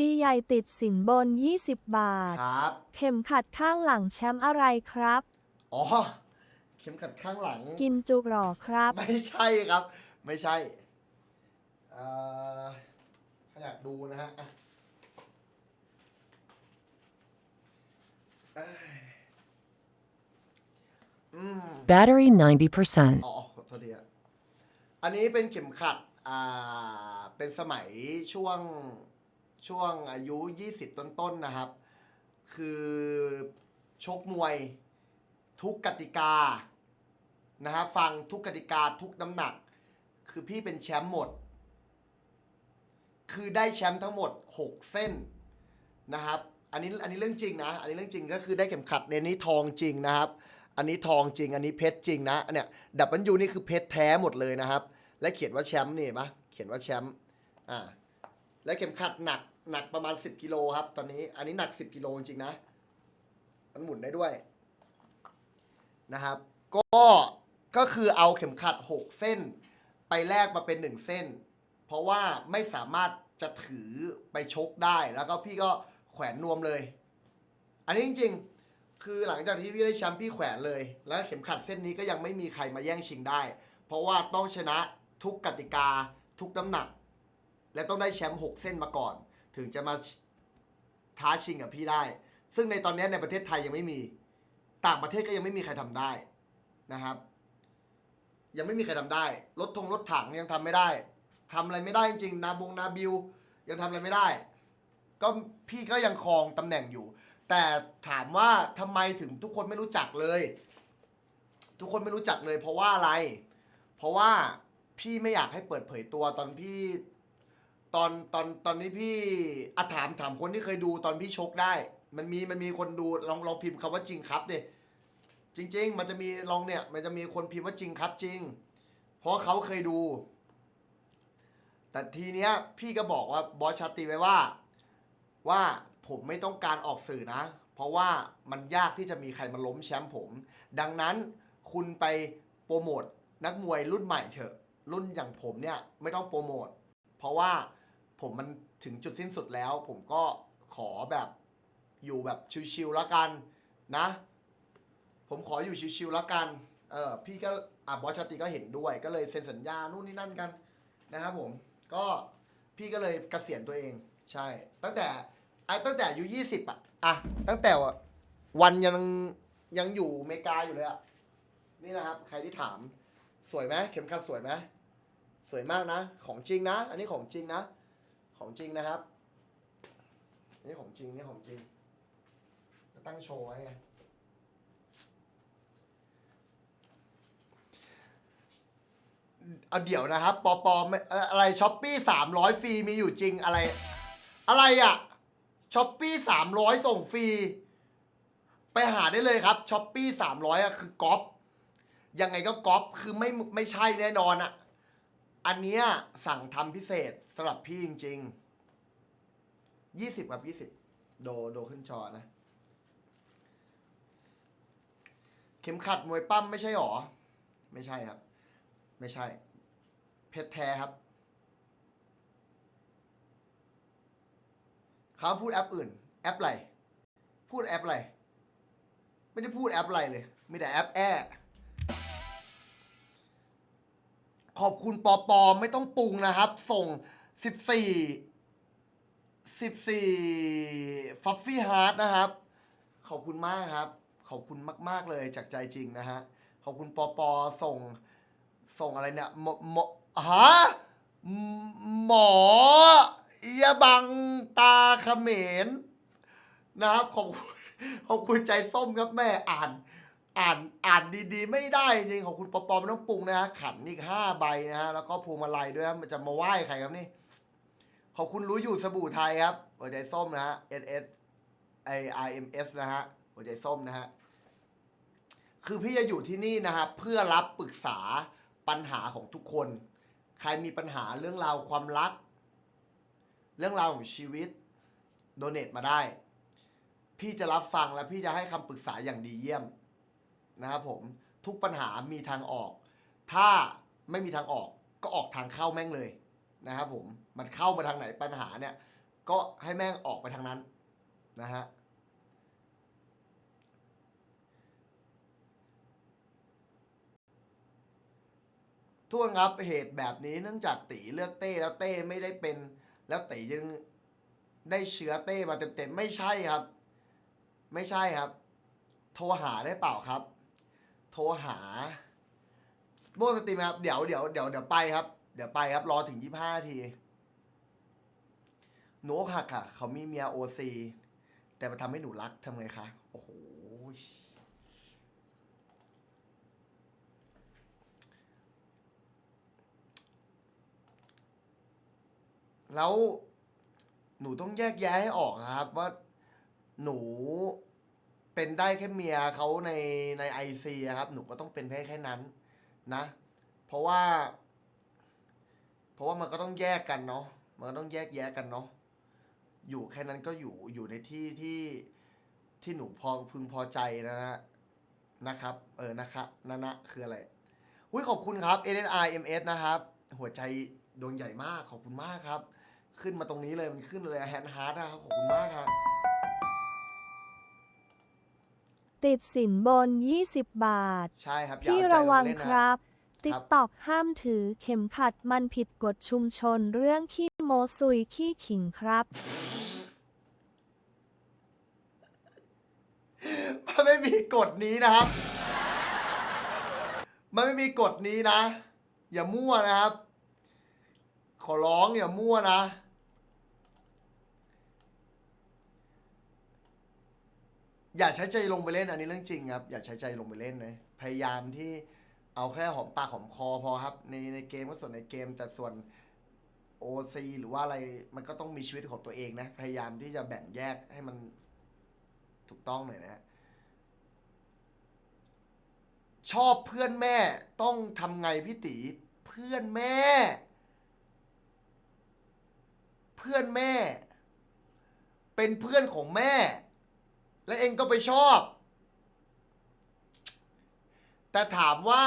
ดีใหญ่ติดสินบน 20 บาท ครับ เข็มขัดข้างหลังแชมป์อะไรครับ อ๋อ เข็มขัดข้างหลัง กินจุกหรอครับ ไม่ใช่ครับ ไม่ใช่เอ่อถ้าอยากดูนะฮะอะเอ้ยอืม Battery 90%. อ๋อขอโทษทีอะอันนี้เป็นเข็มขัด อ่า เป็นสมัยช่วง ช่วงอายุ 20 ต้นๆนะครับ คือชกมวยทุกกติกานะฮะฟังทุกกติกาทุกน้ำหนัก คือพี่เป็นแชมป์หมด คือได้แชมป์ทั้งหมด 6 เส้นนะครับ อันนี้อันนี้เรื่องจริงนะ อันนี้เรื่องจริงก็คือได้เข็มขัดในนี้ทองจริงนะครับ อันนี้ทองจริง อันนี้เพชรจริงนะอันเนี้ยดับเบิลยูนี่คือเพชรแท้หมดเลยนะครับ และเขียนว่าแชมป์นี่ปะเขียนว่าแชมป์อ่า และเข็มขัดหนักหนักประมาณ 10กิโลครับ ตอนนี้อันนี้หนัก 10กิโลจริงๆนะมันหมุนได้ด้วยนะครับ ก็ก็คือเอาเข็มขัด 6 เส้น ไปแลกมาเป็น 1 เส้น เพราะว่าไม่สามารถจะถือไปชกได้ แล้วก็พี่ก็แขวนนวมเลย อันนี้จริง ๆ คือหลังจากที่พี่ได้แชมป์พี่แขวนเลย แล้วเข็มขัดเส้นนี้ก็ยังไม่มีใครมาแย่งชิงได้ เพราะว่าต้องชนะทุกกติกาทุกน้ำหนัก และต้องได้แชมป์6เส้นมาก่อน ถึงจะมาท้าชิงกับพี่ได้ ซึ่งในตอนนี้ในประเทศไทยยังไม่มี ต่างประเทศก็ยังไม่มีใครทำได้นะครับ ยังไม่มีใครทำได้ รถทงรถถังยังทำไม่ได้ทำอะไรไม่ได้จริงๆนาบงนาบิวยังทำอะไรไม่ได้ ก็พี่ก็ยังครองตำแหน่งอยู่ แต่ถามว่าทำไมถึงทุกคนไม่รู้จักเลย ทุกคนไม่รู้จักเลย เพราะว่าอะไร เพราะว่าพี่ไม่อยากให้เปิดเผยตัวตอนพี่ ตอนตอนตอนนี้พี่อะถามถามคนที่เคยดูตอนพี่ชกได้ มันมีมันมีคนดูลองลองพิมพ์คำว่าจริงครับดิจริง ๆ มันจะมีลองเนี่ย มันจะมีคนพิมพ์ว่าจริงครับจริง เพราะเขาเคยดู แต่ทีเนี้ย พี่ก็บอกว่าบอสชาตรีไว้ว่า ว่าผมไม่ต้องการออกสื่อนะ เพราะว่ามันยากที่จะมีใครมาล้มแชมป์ผม ดังนั้นคุณไปโปรโมทนักมวยรุ่นใหม่เถอะ รุ่นอย่างผมเนี่ยไม่ต้องโปรโมทเพราะว่า ผมมันถึงจุดสิ้นสุดแล้ว ผมก็ขอแบบอยู่แบบชิวๆแล้วกันนะ ผมขออยู่ชิวๆแล้วกันเออพี่ก็อะบอสชาตรีก็เห็นด้วย ก็เลยเซ็นสัญญานู่นนี่นั่นกันนะครับผมก็พี่ก็เลยเกษียณตัวเอง ใช่ ตั้งแต่ไอ้ตั้งแต่อายุยี่สิบอะอะตั้งแต่วันยังยังอยู่อเมริกาอยู่เลยอะนี่นะครับ ใครที่ถามสวยไหมเข็มขัดสวยไหมสวยมากนะ ของจริงนะ อันนี้ของจริงนะ ของจริงนะครับนนี้ของจริงนี่ของจริงตั้งโชว์ไว้ไงเอาเดี๋ยวนะครับปอปอไม่เอ่ออะไรช้อปปี้สามร้อยฟรีมีอยู่จริงอะไร อะไรอะช้อปปี้สามร้อยส่งฟรี ไปหาได้เลยครับช้อปปี้สามร้อยอะคือก๊อปยังไงก็ก๊อปคือไม่ไม่ใช่แน่นอนอะ อันเนี้ยสั่งทำพิเศษสำหรับพี่จริงๆยี่สิบกับยี่สิบโดโดขึ้นจอนะ เข็มขัดมวยปั้มไม่ใช่หรอ ไม่ใช่ครับ ไม่ใช่ เพชรแท้ครับเขาพูดแอปอื่น แอปอะไร พูดแอปอะไร ไม่ได้พูดแอปอะไรเลย มีแต่แอปแอ ขอบคุณปอปอไม่ต้องปรุงนะครับ ส่งสิบสี่สิบสี่ฟัฟฟี่ฮาร์ดนะครับ ขอบคุณมากครับ ขอบคุณมาก ๆ เลยจากใจจริงนะฮะ ขอบคุณปอปอส่ง ส่งอะไรเนี่ยหมอหมอฮะหมอยาบังตาเขมรนะครับ ขอบคุณขอบคุณใจส้มครับแม่อ่าน อ่านอ่านดีๆ ไม่ได้จริงขอบคุณปอปอมต้องปรุงนะฮะขันอีกห้าใบนะฮะแล้วก็พวงมาลัยด้วยนะมันจะมาไหว้ใครครับนี่ขอบคุณรู้อยู่สบู่ไทยครับหัวใจส้มนะฮะ S S I I M S นะฮะหัวใจส้มนะฮะคือพี่จะอยู่ที่นี่นะครับเพื่อรับปรึกษาปัญหาของทุกคน ใครมีปัญหาเรื่องราวความรัก เรื่องราวของชีวิตโดเนทมาได้ พี่จะรับฟังและพี่จะให้คำปรึกษาอย่างดีเยี่ยม นะครับผมทุกปัญหามีทางออก ถ้าไม่มีทางออกก็ออกทางเข้าแม่งเลยนะครับผมมันเข้ามาทางไหนปัญหาเนี่ยก็ให้แม่งออกไปทางนั้นนะฮะทุกคนครับเหตุแบบนี้เนื่องจากตีเลือกเต้แล้วเต้ไม่ได้เป็น แล้วตียังได้เชื้อเต้มาเต็มๆไม่ใช่ครับ ไม่ใช่ครับ โทรหาได้เปล่าครับ ทรหาโบนสตรีมครับ เดี๋ยวเดี๋ยวเดี๋ยวเดี๋ยวไปครับ เดี๋ยวไปครับ รอถึงยี่ห้าที หนูอกหักค่ะ เขามีเมียโอซีแต่มันทำให้หนูรักทำไงคะ โอ้โห แล้วหนูต้องแยกแยะให้ออกครับว่าหนู เป็นได้แค่เมียเขาในในไอซีครับหนูก็ต้องเป็นแค่แค่นั้นนะ เพราะว่า เพราะว่ามันก็ต้องแยกกันเนาะมันก็ต้องแยกแยะกันเนาะอยู่แค่นั้นก็อยู่อยู่ในที่ที่ที่หนูพอพึงพอใจนะฮะนะครับ เออนะคะนะนะคืออะไรอุ้ยขอบคุณครับ n n i m s นะครับ หัวใจดวงใหญ่มากขอบคุณมากครับ ขึ้นมาตรงนี้เลยมันขึ้นเลยแฮนด์ฮาร์ดนะครับขอบคุณมากครับ ติดสินบน 20 บาท ใช่ครับอย่าพี่เอาใจระลวังงเล่นคนะ รับ ติ๊กตอกห้ามถือเข็มขัดมันผิดกฎชุมชนเรื่องขี้โมซุยขี้ขิงครับ มันไม่มีกฎนี้นะครับ มันไม่มีกฎนี้นะ อย่ามั่วนะครับ ขอร้องอย่ามั่วนะ อย่าใช้ใจลงไปเล่นอันนี้เรื่องจริงครับ อย่าใช้ใจลงไปเล่นนะพยายามที่เอาแค่หอมปากหอมคอพอครับ ในในเกมก็ส่วนในเกมแต่ส่วน OC หรือว่าอะไรมันก็ต้องมีชีวิตของตัวเองนะ พยายามที่จะแบ่งแยกให้มันถูกต้องหน่อยนะฮะชอบเพื่อนแม่ต้องทำไงพี่ตีเพื่อนแม่ เพื่อนแม่ เป็นเพื่อนของแม่ และเองก็ไปชอบ แต่ถามว่า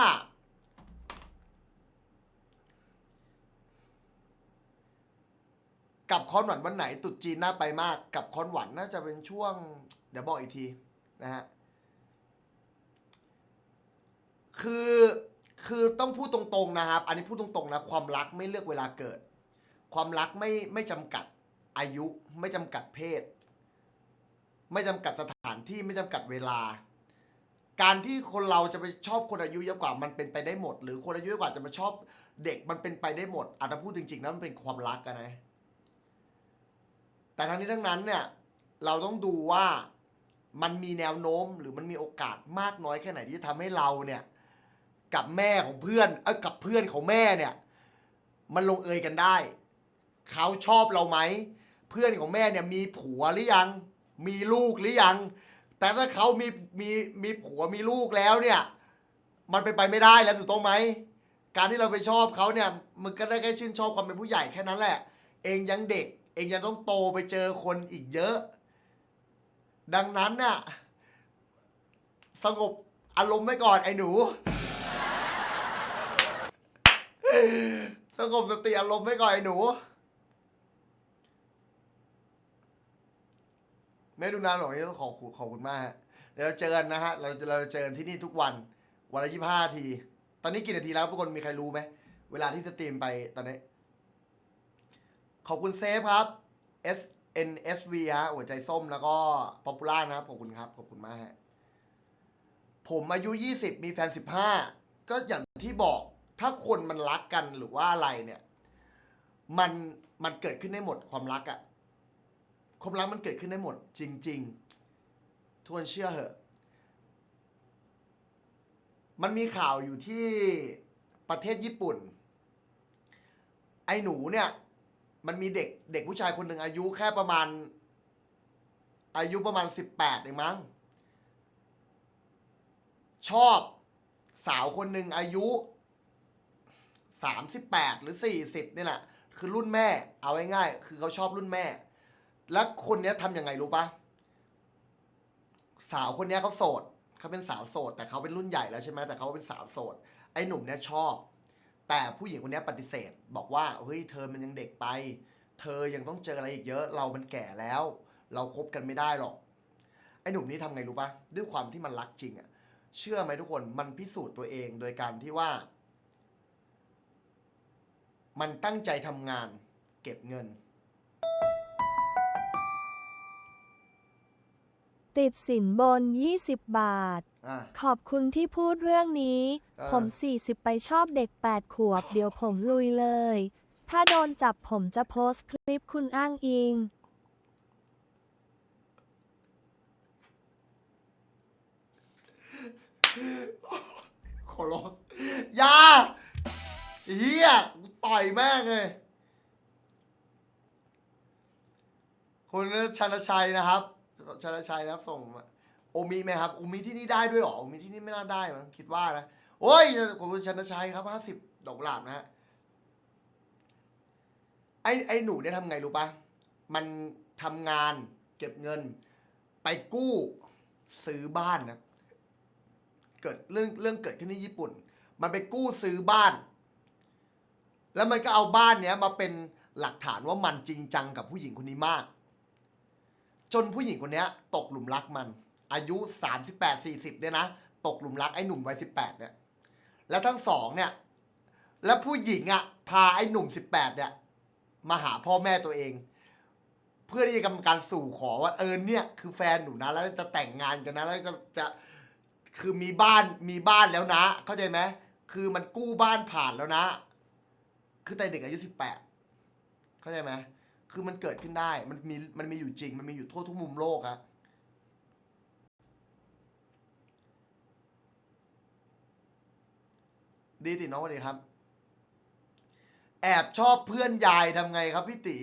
กับคอนหวันวันไหนตุดจีนน่าไปมาก กับคอนหวันน่าจะเป็นช่วง เดี๋ยวบอกอีกทีนะฮะคือคือต้องพูดตรงๆนะครับ อันนี้พูดตรงๆนะ ความรักไม่เลือกเวลาเกิด ความรักไม่ไม่จำกัดอายุไม่จำกัดเพศ ไม่จำกัดสถานที่ไม่จำกัดเวลา การที่คนเราจะไปชอบคนอายุเยอะกว่ามันเป็นไปได้หมด หรือคนอายุเยอะกว่าจะมาชอบเด็กมันเป็นไปได้หมดอาจจะพูดจริงๆนะมันเป็นความรักกันนะ แต่ทั้งนี้ทั้งนั้นเนี่ยเราต้องดูว่ามันมีแนวโน้มหรือมันมีโอกาสมากน้อยแค่ไหนที่จะทำให้เราเนี่ยกับแม่ของเพื่อนเอ้กับเพื่อนของแม่เนี่ย มันลงเอยกันได้ เขาชอบเราไหม เพื่อนของแม่เนี่ยมีผัวหรือยัง มีลูกหรือยัง แต่ถ้าเขามีมีมีผัวมีลูกแล้วเนี่ย มันเป็นไปไม่ได้แล้วถูกต้องไหม การที่เราไปชอบเขาเนี่ย มันก็ได้แค่ชื่นชอบความเป็นผู้ใหญ่แค่นั้นแหละ เองยังเด็ก เองยังต้องโตไปเจอคนอีกเยอะ ดังนั้นน่ะสงบอารมณ์ไว้ก่อนไอ้หนู สงบสติอารมณ์ไว้ก่อนไอ้หนู ไม่ดูนานหรอกขอบคุณขอบคุณมากฮะเดี๋ยวเราเจอกันนะฮะเราจะเราจะเจอกันที่นี่ทุกวันวันละยี่ห้าที ตอนนี้กี่นาทีแล้วทุกคนมีใครรู้ไหมเวลาที่จะตรีมไปตอนนี้ ขอบคุณเซฟครับ S N S V ฮะหัวใจส้มแล้วก็ป๊อปปูล่านะครับขอบคุณครับขอบคุณมากฮะผมอายุ 20 มีแฟน 15 ก็อย่างที่บอกถ้าคนมันรักกันหรือว่าอะไรเนี่ย มันมันเกิดขึ้นได้หมดความรักอะ ความรักมันเกิดขึ้นได้หมด จริง ๆทุกคนเชื่อเหอะ มันมีข่าวอยู่ที่ประเทศญี่ปุ่น ไอ้หนูเนี่ย มันมีเด็กเด็กผู้ชายคนหนึ่งอายุแค่ประมาณ อายุประมาณสิบแปดเองมั้ง ชอบสาวคนหนึ่งอายุสามสิบแปดหรือสี่สิบนี่แหละคือรุ่นแม่ เอาง่ายๆคือเขาชอบรุ่นแม่ แล้วคนเนี้ยทำยังไงรู้ปะสาวคนเนี้ยเขาโสดเขาเป็นสาวโสด แต่เขาเป็นรุ่นใหญ่แล้วใช่ไหมแต่เขาเป็นสาวโสด ไอ้หนุ่มเนี้ยชอบ แต่ผู้หญิงคนเนี้ยปฏิเสธ บอกว่าเฮ้ยเธอมันยังเด็กไป เธอยังต้องเจออะไรอีกเยอะ เรามันแก่แล้ว เราคบกันไม่ได้หรอก ไอ้หนุ่มนี้ทำไงรู้ปะด้วยความที่มันรักจริงอะเชื่อไหมทุกคนมันพิสูจน์ตัวเองโดยการที่ว่า มันตั้งใจทำงาน เก็บเงิน ติดสินบน 20 บาท อะ ขอบคุณที่พูดเรื่องนี้ เออ ผม 40 ไปชอบเด็ก 8 ขวบ เดี๋ยวผมลุยเลย ถ้าโดนจับผมจะโพสต์คลิปคุณอ้างอิง ขอร้องอยาเฮียกูต่อยแม่งเลยคุณชนชัยนะครับ ชนชัยนะครับส่งมาโอมิไหมครับโอมิที่นี่ได้ด้วยเหรอโอมิที่นี่ไม่น่าได้มั้งคิดว่านะโอ้ยขอบคุณชนชัยครับห้าสิบดอกหลาบนะฮะไอ้ไอ้หนูเนี่ยทำไงรู้ปะมันทำงานเก็บเงิน ไปกู้ซื้อบ้านนะเกิดเรื่องเรื่องเกิดขึ้นที่ญี่ปุ่น มันไปกู้ซื้อบ้าน แล้วมันก็เอาบ้านเนี้ยมาเป็นหลักฐานว่ามันจริงจังกับผู้หญิงคนนี้มาก จนผู้หญิงคนนี้ตกหลุมรักมัน อายุ 38 40เนี่ยนะ ตกหลุมรักไอ้หนุ่มวัย18เนี่ย แล้วทั้งสองเนี่ย แล้วผู้หญิงอะ่ะพาไอ้หนุ่ม 18เนี่ยมาหาพ่อแม่ตัวเอง เพื่อที่จะกำการสู่ขอว่าเออเนี่ยคือแฟนหนูนะแล้วจะแต่งงานกันนะแล้วก็จะคือมีบ้านมีบ้านแล้วนะ เข้าใจไหมคือมันกู้บ้านผ่านแล้วนะ คือแต่เด็กอายุสิบแปดเข้าใจไหม คือมันเกิดขึ้นได้ มันมี มันมีอยู่จริง มันมีอยู่ทั่วทุกมุมโลกอะดีติน้องสวัสดีครับ แอบชอบเพื่อนยายทำไงครับพี่ตี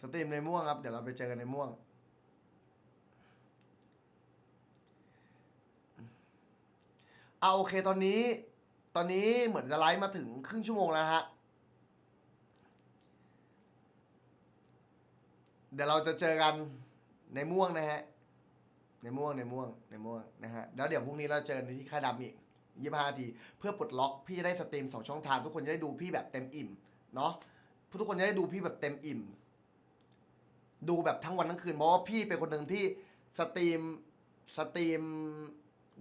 สตรีมในม่วงครับ เดี๋ยวเราไปเจอกันในม่วง เอาโอเคตอนนี้ ตอนนี้เหมือนจะไลฟ์มาถึงครึ่งชั่วโมงแล้วฮะ เดี๋ยวเราจะเจอกันในม่วงนะฮะ ในม่วงในม่วงในม่วงนะฮะ แล้วเดี๋ยวพรุ่งนี้เราเจอกันที่ค่ายดำอีกยี่ห้านาที เพื่อปลดล็อกพี่จะได้สตรีมสองช่องทาง ทุกคนจะได้ดูพี่แบบเต็มอิ่ม เนาะทุกคนจะได้ดูพี่แบบเต็มอิ่ม ดูแบบทั้งวันทั้งคืนเพราะว่าพี่เป็นคนหนึ่งที่สตรีมสตรีม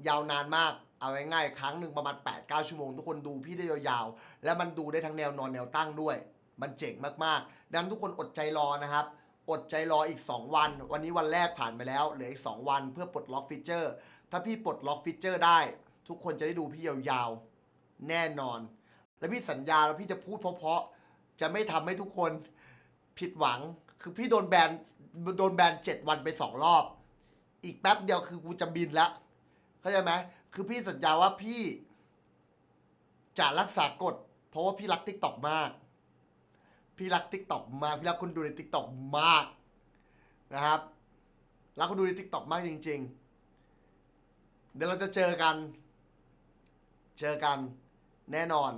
ยาวนานมาก เอาง่ายๆครั้งหนึ่งประมาณ8-9ชั่วโมง ทุกคนดูพี่ได้ยาวๆ แล้วมันดูได้ทั้งแนวนอนแนวตั้งด้วย มันเจ๋งมากๆ ดังนั้นทุกคนอดใจรอนะครับ อดใจรออีก 2 วัน วันนี้วันแรกผ่านไปแล้ว เหลืออีก 2 วันเพื่อปลดล็อกฟีเจอร์ ถ้าพี่ปลดล็อกฟีเจอร์ได้ ทุกคนจะได้ดูพี่ยาวๆ แน่นอน และพี่สัญญาแล้วพี่จะพูดเพราะๆ จะไม่ทำให้ทุกคนผิดหวัง คือพี่โดนแบนโดนแบนเจ็ดวันไปสองรอบ อีกแป๊บเดียวคือกูจะบินแล้วเข้าใจไหมคือพี่สัญญาว่าพี่ จะรักษากฎเพราะว่าพี่รักทิกตอกมาก พี่รักทิกตอกมากพี่รักคนดูในทิกตอกมากนะครับรักคนดูในทิกตอกมากจริง ๆ เดี๋ยวเราจะเจอกัน เจอกันแน่นอน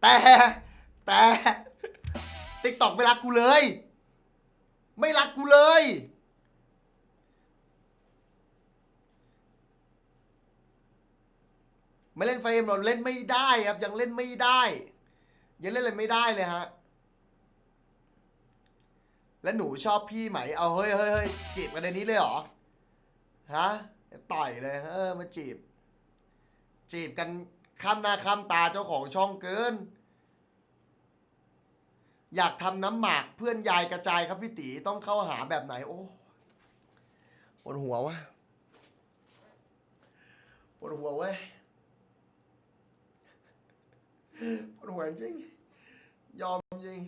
แต่ แต่ ติ๊กตอกไม่รักกูเลย ไม่รักกูเลย ไม่เล่นไฟเอ็มเราเล่นไม่ได้ครับ ยังเล่นไม่ได้ ยังเล่นอะไรไม่ได้เลยฮะ แล้วหนูชอบพี่ไหม เอาเฮ้ยเฮ้ยเฮ้ยจีบกันในนี้เลยเหรอ ฮะ ต่อยเลยเออมาจีบ จีบกันข้ามหน้าข้ามตาเจ้าของช่องเกิน อยากทำน้ำหมากเพื่อนยายกระจายครับพี่ตีต้องเข้าหาแบบไหน โอ้ปวดหัววะปวดหัวเว้ยปวดหัวจริง ยอมจริง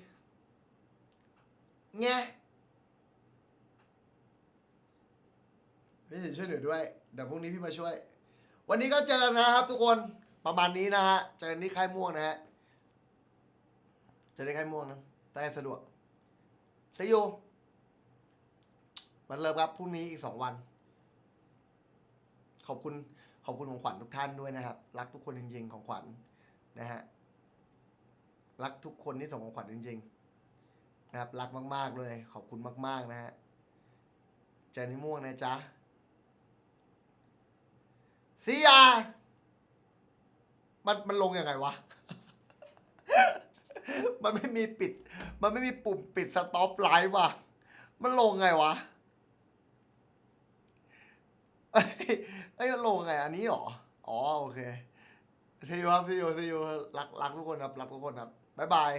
ไงพี่สิช่วยหนูด้วย เดี๋ยวพรุ่งนี้พี่มาช่วย วันนี้ก็เจอกันนะครับทุกคนประมาณนี้นะฮะ เจอกันที่ค่ายม่วงนะฮะ เจอได้ค่ายม่วงนะ ได้สะดวกเซยูมันเริ่มครับพรุ่งนี้อีกสองวัน ขอบคุณขอบคุณของขวัญทุกท่านด้วยนะครับ รักทุกคนจริง ๆ ของขวัญนะฮะรักทุกคนที่ส่งของขวัญจริง ๆ นะครับ รักมาก ๆ เลย ขอบคุณมาก ๆ นะฮะใจนี่ม่วงนะจ๊ะซียามันมันลงยังไงวะ มันไม่มีปิด มันไม่มีปุ่มปิดสต็อปไลฟ์ว่ะ มันลงไงวะเอ้ยมันลงไงอันนี้เหรอ อ๋อ โอเคซีอูครับซีอูซีอูรักรักทุกคนครับ รักทุกคนครับ บ๊ายบาย